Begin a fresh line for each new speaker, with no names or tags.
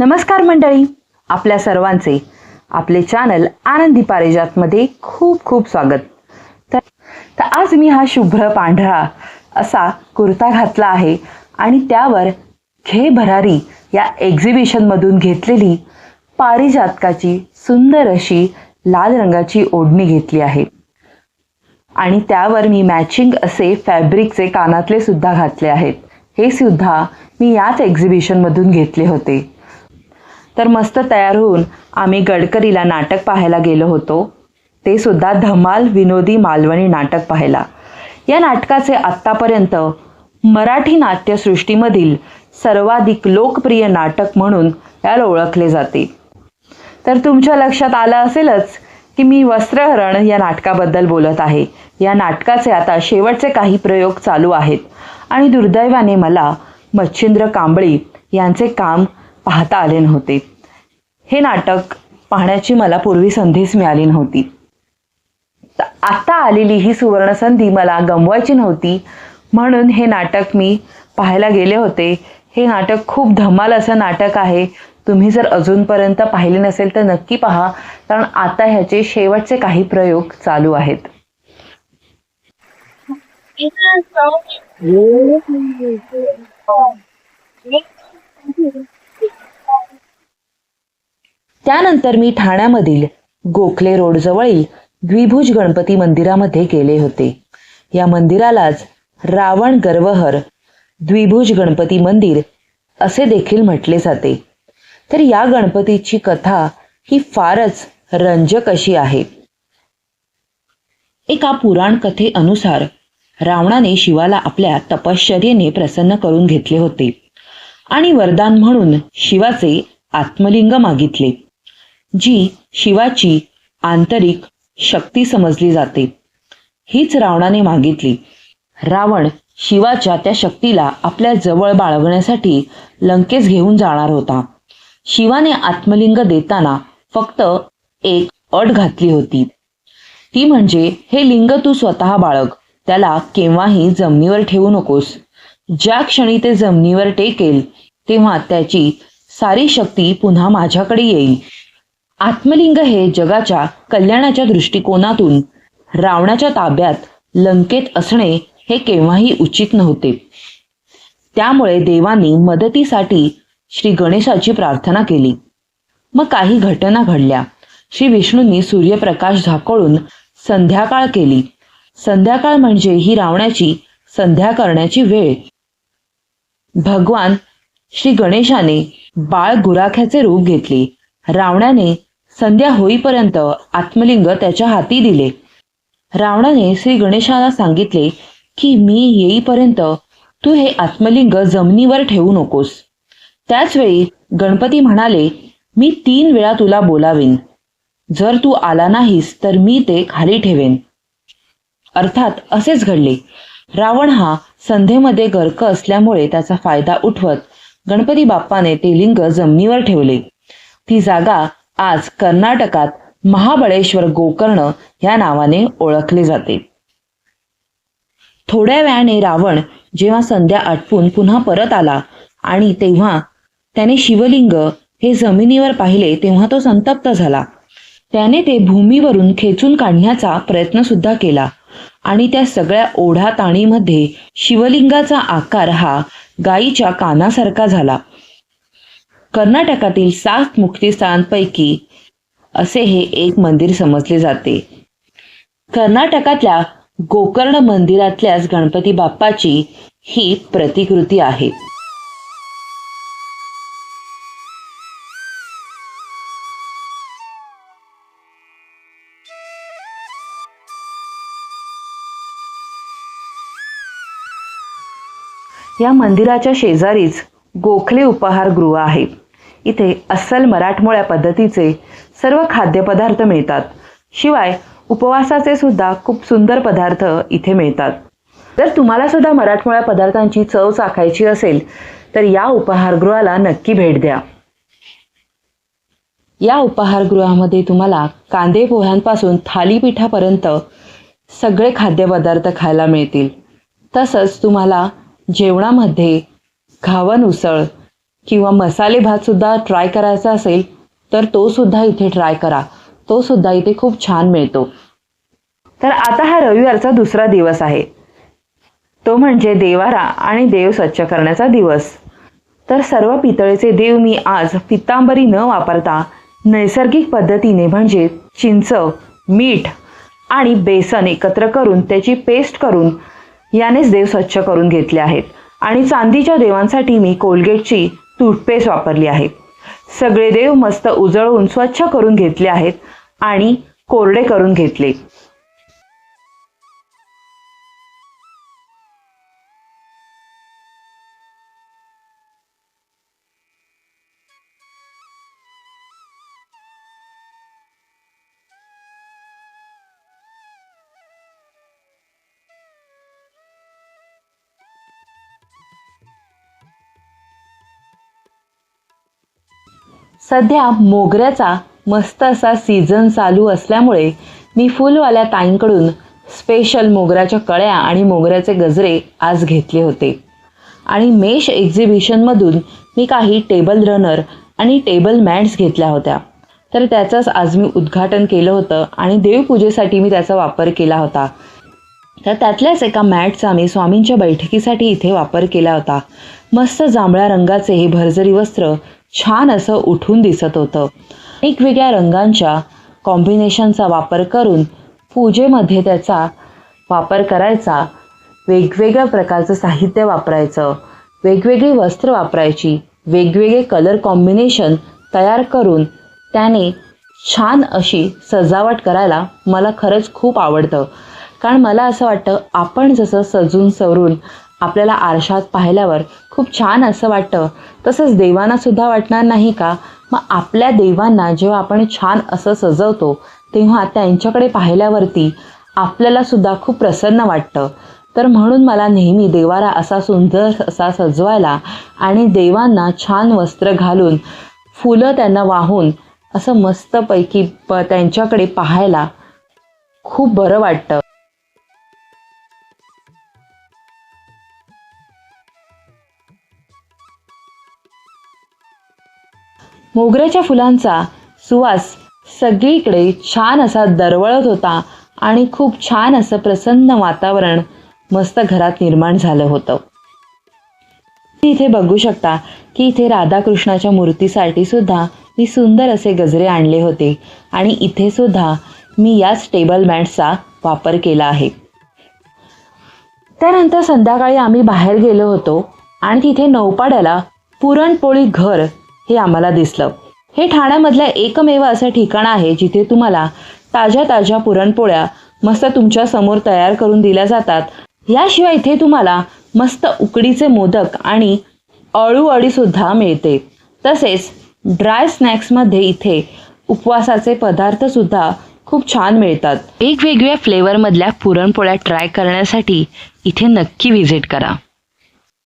नमस्कार मंडळी आपल्या सर्वांचे आपले चॅनल आनंदी मध्ये खूप खूप स्वागत तर आज मी हा शुभ्र पांढरा असा कुर्ता घातला आहे आणि त्यावर घे भरारी या एक्झिबिशन मधून घेतलेली पारिजातकाची सुंदर अशी लाल रंगाची ओढणी घेतली आहे आणि त्यावर मी मॅचिंग असे फॅब्रिकचे कानातले सुद्धा घातले आहेत हे सुद्धा मी याच एक्झिबिशन मधून घेतले होते तर मस्त तयार होऊन आम्ही गडकरीला नाटक पाहायला गेलो होतो ते सुद्धा धमाल विनोदी मालवणी नाटक पाहायला या नाटकाचे आत्तापर्यंत मराठी नाट्यसृष्टीमधील सर्वाधिक लोकप्रिय नाटक म्हणून याला ओळखले जाते तर तुमच्या लक्षात आलं असेलच की मी वस्त्रहरण या नाटकाबद्दल बोलत आहे या नाटकाचे आता शेवटचे काही प्रयोग चालू आहेत आणि दुर्दैवाने मला मच्छिंद्र कांबळी यांचे काम पाहता आले नव्हते हे नाटक पाहण्याची मला पूर्वी संधीच मिळाली नव्हती आता आलेली ही सुवर्ण संधी मला गमवायची नव्हती म्हणून हे नाटक मी पाहायला गेले होते हे नाटक खूप धमाल असं नाटक आहे तुम्ही जर अजूनपर्यंत पाहिले नसेल तर नक्की पहा कारण आता ह्याचे शेवटचे काही प्रयोग चालू आहेत त्यानंतर मी ठाण्यामधील गोखले जवळील द्विभुज गणपती मंदिरामध्ये गेले होते या मंदिरालाच रावण गर्वहर द्विभुज गणपती मंदिर असे देखील म्हटले जाते तर या गणपतीची कथा ही फारच रंजक अशी आहे एका कथे अनुसार रावणाने शिवाला आपल्या तपश्चर्येने प्रसन्न करून घेतले होते आणि वरदान म्हणून शिवाचे आत्मलिंग मागितले जी शिवाची आंतरिक शक्ती समजली जाते हीच रावणाने मागितली रावण शिवाच्या त्या शक्तीला आपल्या जवळ बाळगण्यासाठी लंकेस घेऊन जाणार होता शिवाने आत्मलिंग देताना फक्त एक अट घातली होती ती म्हणजे हे लिंग तू स्वतः बाळग त्याला केव्हाही जमिनीवर ठेवू नकोस ज्या क्षणी ते जमिनीवर टेकेल तेव्हा त्याची सारी शक्ती पुन्हा माझ्याकडे येईल आत्मलिंग हे जगाच्या कल्याणाच्या दृष्टिकोनातून रावणाच्या ताब्यात लंकेत असणे हे केव्हाही उचित नव्हते त्यामुळे देवांनी मदतीसाठी श्री गणेशाची प्रार्थना केली मग काही घटना घडल्या श्री विष्णूंनी सूर्यप्रकाश झाकळून संध्याकाळ केली संध्याकाळ म्हणजे ही रावणाची संध्या करण्याची वेळ भगवान श्री गणेशाने बाळ गुराख्याचे रूप घेतले रावणाने संध्या होईपर्यंत आत्मलिंग त्याच्या हाती दिले रावणाने श्री गणेशाला सांगितले की मी येईपर्यंत तू हे आत्मलिंग जमिनीवर ठेवू नकोस त्याचवेळी गणपती म्हणाले मी तीन वेळा तुला बोलावेन जर तू आला नाहीस तर मी ते खाली ठेवेन अर्थात असेच घडले रावण हा संधेमध्ये गर्क असल्यामुळे त्याचा फायदा उठवत गणपती बाप्पाने ते लिंग जमिनीवर ठेवले ती जागा आज कर्नाटकात महाबळेश्वर गोकर्ण या नावाने ओळखले जाते थोड्या वेळाने रावण जेव्हा संध्या आटपून पुन्हा परत आला आणि तेव्हा त्याने शिवलिंग हे जमिनीवर पाहिले तेव्हा तो संतप्त झाला त्याने ते भूमीवरून खेचून काढण्याचा प्रयत्न सुद्धा केला आणि त्या सगळ्या ओढा ताणीमध्ये शिवलिंगाचा आकार हा गायीच्या कानासारखा झाला कर्नाटकातील सात पैकी असे हे एक मंदिर समजले जाते कर्नाटकातल्या गोकर्ण मंदिरातल्याच गणपती बाप्पाची ही प्रतिकृती आहे या मंदिराच्या शेजारीच गोखले गृह आहे इथे अस्सल मराठमोळ्या पद्धतीचे सर्व खाद्यपदार्थ मिळतात शिवाय उपवासाचे सुद्धा खूप सुंदर पदार्थ इथे मिळतात जर तुम्हाला सुद्धा मराठमोळ्या पदार्थांची चव चाखायची असेल तर या उपहारगृहाला नक्की भेट द्या या उपहारगृहामध्ये तुम्हाला कांदे पोह्यांपासून थालीपीठापर्यंत सगळे खाद्यपदार्थ खायला मिळतील तसंच तुम्हाला जेवणामध्ये घावन उसळ किंवा मसाले भात सुद्धा ट्राय करायचा असेल तर तो सुद्धा इथे ट्राय करा तो सुद्धा इथे खूप छान मिळतो तर आता हा रविवारचा दुसरा दिवस आहे तो म्हणजे देवारा आणि देव स्वच्छ करण्याचा दिवस तर सर्व पितळेचे देव मी आज पितांबरी न वापरता नैसर्गिक पद्धतीने म्हणजे चिंच मीठ आणि बेसन एकत्र करून त्याची पेस्ट करून यानेच देव स्वच्छ करून घेतले आहेत आणि चांदीच्या देवांसाठी मी कोलगेटची टूथपेस्ट वापरली आहे सगळे देव मस्त उजळून स्वच्छ करून घेतले आहेत आणि कोरडे करून घेतले सध्या मोगऱ्याचा मस्त असा सीझन चालू असल्यामुळे मी फुलवाल्या ताईंकडून स्पेशल मोगऱ्याच्या कळ्या आणि मोगऱ्याचे गजरे आज घेतले होते आणि मेष एक्झिबिशनमधून मी काही टेबल रनर आणि टेबल मॅट्स घेतल्या होत्या तर त्याचंच आज मी उद्घाटन केलं होतं आणि देवपूजेसाठी मी त्याचा वापर केला होता तर त्यातल्याच एका मॅटचा मी स्वामींच्या बैठकीसाठी इथे वापर केला होता मस्त जांभळ्या रंगाचे हे भरजरी वस्त्र छान असं उठून दिसत होतं वेगवेगळ्या वेगळ्या रंगांच्या कॉम्बिनेशनचा वापर करून पूजेमध्ये त्याचा वापर करायचा वेगवेगळ्या प्रकारचं साहित्य वापरायचं वेगवेगळी वस्त्र वापरायची वेगवेगळे कलर कॉम्बिनेशन तयार करून त्याने छान अशी सजावट करायला मला खरंच खूप आवडतं कारण मला असं वाटतं आपण जसं सजून सवरून आपल्याला आरशात पाहिल्यावर खूप छान असं वाटतं तसंच देवांना सुद्धा वाटणार नाही का मग आपल्या देवांना जेव्हा आपण छान असं सजवतो तेव्हा त्यांच्याकडे पाहिल्यावरती आपल्याला सुद्धा खूप प्रसन्न वाटतं तर म्हणून मला नेहमी देवाला असा सुंदर असा सजवायला आणि देवांना छान वस्त्र घालून फुलं त्यांना वाहून असं मस्तपैकी प त्यांच्याकडे पाहायला खूप बरं वाटतं मोगऱ्याच्या फुलांचा सुवास सगळीकडे छान असा दरवळत होता आणि खूप छान असं प्रसन्न वातावरण मस्त घरात निर्माण झालं होतं इथे बघू शकता की इथे राधाकृष्णाच्या मूर्तीसाठी सुद्धा मी सुंदर असे गजरे आणले होते आणि इथे सुद्धा मी याच टेबल मॅटचा वापर केला आहे त्यानंतर संध्याकाळी आम्ही बाहेर गेलो होतो आणि तिथे नौपाड्याला पुरणपोळी घर हे आम्हाला दिसलं हे ठाण्यामधल्या एकमेव असं ठिकाण आहे जिथे तुम्हाला ताज्या ताज्या पुरणपोळ्या मस्त तुमच्या समोर तयार करून दिल्या जातात याशिवाय इथे तुम्हाला मस्त उकडीचे मोदक आणि सुद्धा मिळते तसेच ड्राय स्नॅक्समध्ये इथे उपवासाचे पदार्थ सुद्धा खूप छान मिळतात
वेगवेगळ्या फ्लेवरमधल्या पुरणपोळ्या ट्राय करण्यासाठी इथे नक्की व्हिजिट करा